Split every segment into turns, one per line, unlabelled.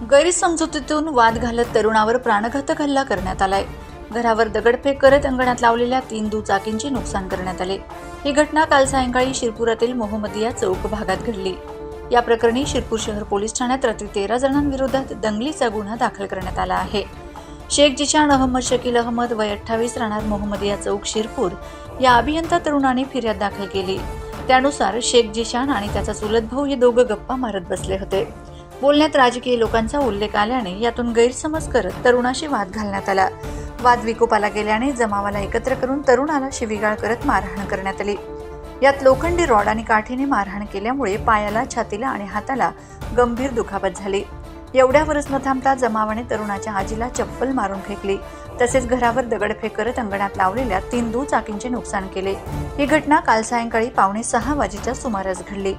गैरसमजुतीतून वाद घालत तरुणावर प्राणघातक हल्ला करण्यात आलाय. घरावर दगडफेक करत अंगणात लावलेल्या तीन दुचाकींचे नुकसान करण्यात आले. ही घटना काल सायंकाळी शिरपुरातील मोहम्मदिया चौक भागात घडली. या प्रकरणी शिरपूर शहर पोलीस ठाण्यात रात्री तेरा जणांविरोधात दंगलीचा गुन्हा दाखल करण्यात आला आहे. शेख जिशान अहमद शकील अहमद वय अठ्ठावीस राहणार मोहम्मदिया चौक शिरपूर या अभियंता तरुणाने फिर्याद दाखल केली. त्यानुसार शेख जिशान आणि त्याचा चुलत भाऊ हे दोघं गप्पा मारत बसले होते. बोलण्यात राजकीय लोकांचा उल्लेख आल्याने यातून गैरसमज करत तरुणाशी वाद घालण्यात आला. वाद विकोपाला गेल्याने जमावाला एकत्र करून तरुणाला शिवीगाळ करत मारहाण करण्यात आली. यात लोखंडी रॉड आणि काठीने मारहाण केल्यामुळे पायाला छातीला आणि हाताला गंभीर दुखापत झाली. एवढ्यावरच न थांबता जमावाने तरुणाच्या आजीला चप्पल मारून फेकली. तसेच घरावर दगडफेक करत अंगणात लावलेल्या तीन दुचाकींचे नुकसान केले. ही घटना काल सायंकाळी पावणे सहा वाजेच्या सुमारास घडली.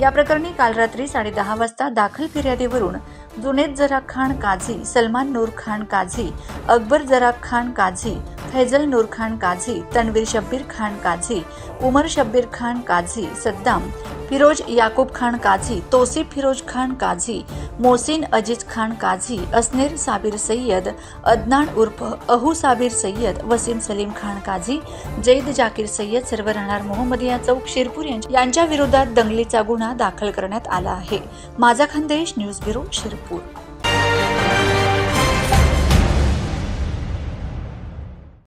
या प्रकरणी काल रात्री साडेदहा वाजता दाखल फिर्यादीवरून जुनेद जरा खान काझी सलमान नूर खान काझी अकबर जरा खान काझी फैजल नूर खान काझी तन्वीर शब्बीर खान काझी उमर शब्बीर खान काझी सद्दाम फिरोज याकूब खान काझी तोसीफ फिरोज खान काझी मोसिन अजीज खान काझी असनेर साबिर सय्यद अदनान उर्फ अहू साबिर सय्यद वसीम सलीम खान काझी जैद जाकीर सय्यद सर्व राहणार मोहम्मदिया चौक शिरपूर यांच्या विरोधात दंगलीचा गुन्हा दाखल करण्यात आला आहे. माझा खानदेश न्यूज ब्युरो शिरपूर.